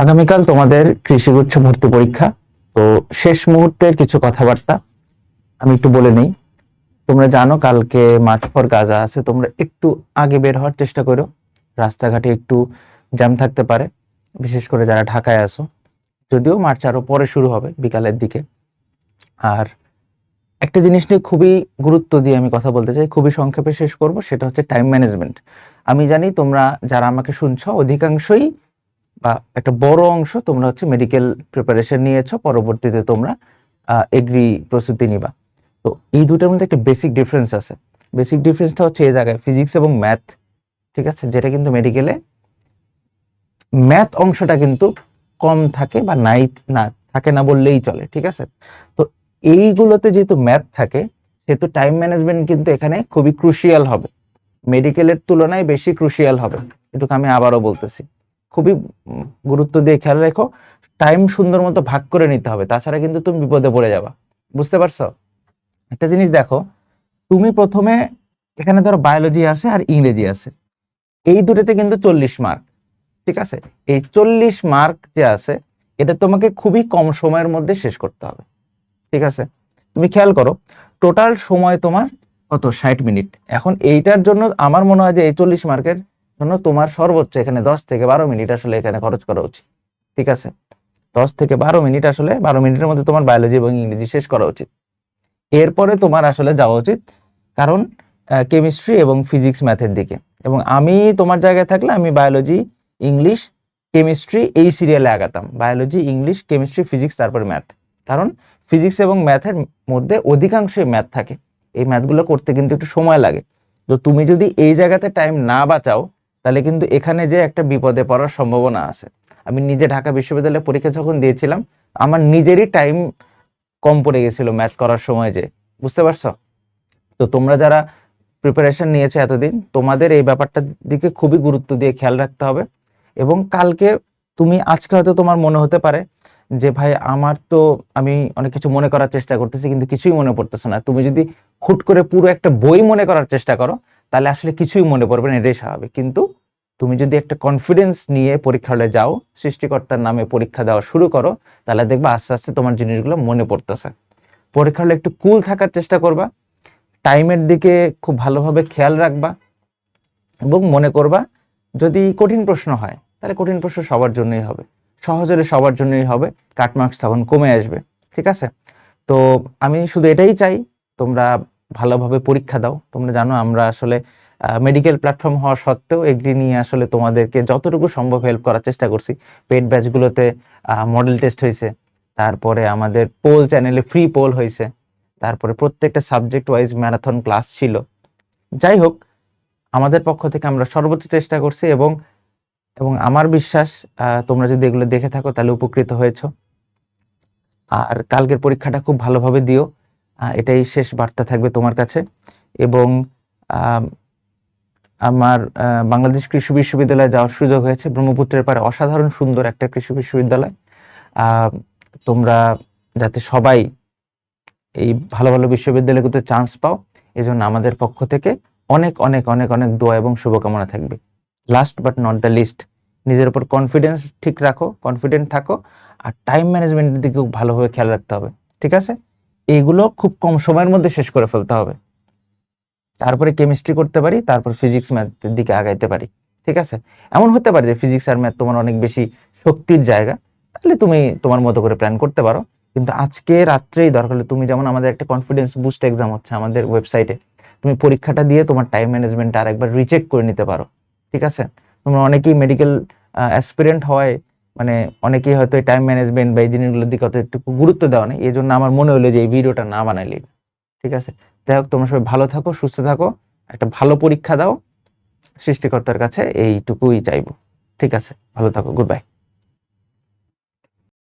আগামীকাল তোমাদের কৃষিগুচ্ছ ভর্তি পরীক্ষা। তো শেষ মুহূর্তের কিছু কথাবার্তা। আমি একটু বলে নেই। তোমরা জানো কালকে মাঠ ফর গাজা আছে, তোমরা একটু আগে বের হওয়ার চেষ্টা করো। রাস্তাঘাটে একটু জ্যাম থাকতে পারে, বিশেষ করে যারা ঢাকায় আসো যদিও মার্চ আরও পরে শুরু হবে বিকালের দিকে। আর একটা জিনিস নিয়ে খুবই গুরুত্ব দিয়ে আমি কথা বলতে চাই, খুবই সংক্ষেপে শেষ করব, সেটা হচ্ছে টাইম ম্যানেজমেন্ট আমি জানি তোমরা যারা আমাকে শুনছো, অধিকাংশই বা একটা বড় অংশ তোমরা হচ্ছে মেডিকেল প্রিপারেশন নিয়েছো, পরবর্তীতে তোমরা এগ্রি প্রস্তুতি নিবা। তো এই দুটোর মধ্যে একটা বেসিক ডিফারেন্স আছে। বেসিক ডিফারেন্সটা হচ্ছে এই জায়গায় ফিজিক্স এবং ম্যাথ ঠিক আছে? যেটা কিন্তু মেডিকেলে ম্যাথ অংশটা কিন্তু কম থাকে বা নাই, না, থাকে না বললেই চলে, ঠিক আছে? তো এইগুলোতে যেহেতু ম্যাথ থাকে, সেহেতু টাইম ম্যানেজমেন্ট কিন্তু এখানে খুবই ক্রুশিয়াল হবে। মেডিকেলের তুলনায় বেশি ক্রুশিয়াল হবে। এটুকু আমি আবারও বলতেছি। খুবই গুরুত্ব দিয়ে খেয়াল রেখো টাইম সুন্দর মতো ভাগ করে নিতে হবে, তাছাড়া কিন্তু তুমি বিপদে পড়ে যাবা। বুঝতে পারছ? একটা জিনিস দেখো, তুমি প্রথমে এখানে ধরো বায়োলজি আছে আর ইংরেজি আছে। এই দুটোতে কিন্তু চল্লিশ মার্ক ঠিক আছে? এই চল্লিশ মার্ক যে আছে, এটা তোমাকে খুবই কম সময়ের মধ্যে শেষ করতে হবে, ঠিক আছে? তুমি খেয়াল করো টোটাল সময় তোমার কত? ষাট মিনিট এখন এইটার জন্য আমার মনে হয় যে এই চল্লিশ মার্কের জন্য তোমার সর্বোচ্চ এখানে দশ থেকে বারো মিনিট আসলে এখানে খরচ করা উচিত, ঠিক আছে? দশ থেকে বারো মিনিট আসলে বারো মিনিটের মধ্যে তোমার বায়োলজি এবং ইংরেজি শেষ করা উচিত। এরপরে তোমার আসলে যাওয়া উচিত কারণ কেমিস্ট্রি এবং ফিজিক্স ম্যাথের দিকে এবং আমি তোমার জায়গায় থাকলে আমি বায়োলজি, ইংলিশ, কেমিস্ট্রি এই সিরিয়ালে আগাতাম। বায়োলজি, ইংলিশ, কেমিস্ট্রি, ফিজিক্স তারপরে ম্যাথ। কারণ ফিজিক্স এবং ম্যাথের মধ্যে অধিকাংশই ম্যাথ থাকে। এই ম্যাথগুলো করতে কিন্তু একটু সময় লাগে। তো তুমি যদি এই জায়গাতে টাইম না বাঁচাও তাহলে কিন্তু এখানে যে একটা বিপদে পড়ার সম্ভাবনা আছে। আমি নিজে ঢাকা বিশ্ববিদ্যালয়ে পরীক্ষা যখন দিয়েছিলাম, আমার নিজেরই টাইম কম পড়ে গেছিল ম্যাথ করার সময় যে, বুঝতে পারছ? তো তোমরা যারা প্রিপারেশন নিয়েছো এতদিন, তোমাদের এই ব্যাপারটার দিকে খুবই গুরুত্ব দিয়ে খেয়াল রাখতে হবে। এবং কালকে তুমি, আজকে হয়তো তোমার মনে হতে পারে যে, ভাই, আমার তো আমি অনেক কিছু মনে করার চেষ্টা করতেছি, কিন্তু কিছুই মনে পড়তেছে না। তুমি যদি হুট করে পুরো একটা বই মনে করার চেষ্টা করো, তাহলে আসলে কিছুই মনে পড়বে না, এটাই স্বাভাবিক। কিন্তু তুমি যদি একটা কনফিডেন্স নিয়ে পরীক্ষা হলে যাও, সৃষ্টিকর্তার নামে পরীক্ষা দেওয়া শুরু করো, তাহলে দেখবা আস্তে আস্তে তোমার জিনিসগুলো মনে পড়তেছে। পরীক্ষা হলে একটু কুল থাকার চেষ্টা করবা টাইমের দিকে খুব ভালোভাবে খেয়াল রাখবা এবং মনে করবা, যদি কঠিন প্রশ্ন হয়, তাহলে কঠিন প্রশ্ন সবার জন্যই হবে। সহজ সবার জন্যই হবে কাট মার্কস তখন কমে আসবে, ঠিক আছে? তো আমি শুধু এটাই চাই, তোমরা ভালোভাবে পরীক্ষা দাও, তোমরা জানো আমরা আসলে মেডিকেল প্ল্যাটফর্ম হওয়া সত্ত্বেও এগ্রি নিয়ে আসলে তোমাদেরকে যতটুকু সম্ভব হেল্প করার চেষ্টা করছি। পেড ব্যাচগুলোতে মডেল টেস্ট হয়েছে, তারপরে আমাদের পোল চ্যানেলে ফ্রি পোল হয়েছে, তারপরে প্রত্যেকটা সাবজেক্ট ওয়াইজ ম্যারাথন ক্লাস ছিল। যাই হোক, আমাদের পক্ষ থেকে আমরা সর্বোচ্চ চেষ্টা করছি এবং এবং আমার বিশ্বাস তোমরা যদি এগুলো দেখে থাকো তাহলে উপকৃত হয়েছো। আর কালকের পরীক্ষাটা খুব ভালোভাবে দিও এটাই শেষ বার্তা থাকবে তোমার কাছে। এবং আমার বাংলাদেশ কৃষি বিশ্ববিদ্যালয়ে যাওয়ার সুযোগ হয়েছে। ব্রহ্মপুত্রের পারে অসাধারণ সুন্দর একটা কৃষি বিশ্ববিদ্যালয়। তোমরা যাতে সবাই এই ভালো ভালো বিশ্ববিদ্যালয়গুলোতে চান্স পাও, এজন্য আমাদের পক্ষ থেকে অনেক অনেক অনেক অনেক দোয়া এবং শুভকামনা থাকবে। Last but not the least নিজের উপর কনফিডেন্স ঠিক রাখো কনফিডেন্ট থাকো, আর টাইম ম্যানেজমেন্টের দিকেও ভালোভাবে খেয়াল রাখতে হবে। ঠিক আছে? এইগুলো খুব কম সময়ের মধ্যে শেষ করে ফেলতে হবে। তারপরে কেমিস্ট্রি করতে পারি, তারপর ফিজিক্স ম্যাথের দিকে আগাইতে পারি, ঠিক আছে? এমন হতে পারে যে ফিজিক্স আর ম্যাথ তোমার অনেক বেশি শক্তির জায়গা, তাহলে তুমি তোমার মতো করে প্ল্যান করতে পারো। কিন্তু আজকে রাত্রেই দরকার হলে তুমি যেমন আমাদের একটা কনফিডেন্স বুস্ট এক্সাম হচ্ছে আমাদের ওয়েবসাইটে তুমি পরীক্ষাটা দিয়ে তোমার টাইম ম্যানেজমেন্ট আর একবার রিচেক করে নিতে পারো, ঠিক আছে? তোমরা অনেকেই মেডিকেল অ্যাসপিরেন্ট হওয়ায় মানে অনেকেই হয়তো টাইম ম্যানেজমেন্ট বা এই জিনিসগুলোর দিকে অত একটু গুরুত্ব দেওয়া নেই এই জন্য আমার মনে হলো যে এই ভিডিওটা না বানাইলি ঠিক আছে? যাই হোক, তোমরা সবাই ভালো থাকো, সুস্থ থাকো। একটা ভালো পরীক্ষা দাও। সৃষ্টিকর্তার কাছে এইটুকুই চাইব। ঠিক আছে? ভালো থাকো। Good bye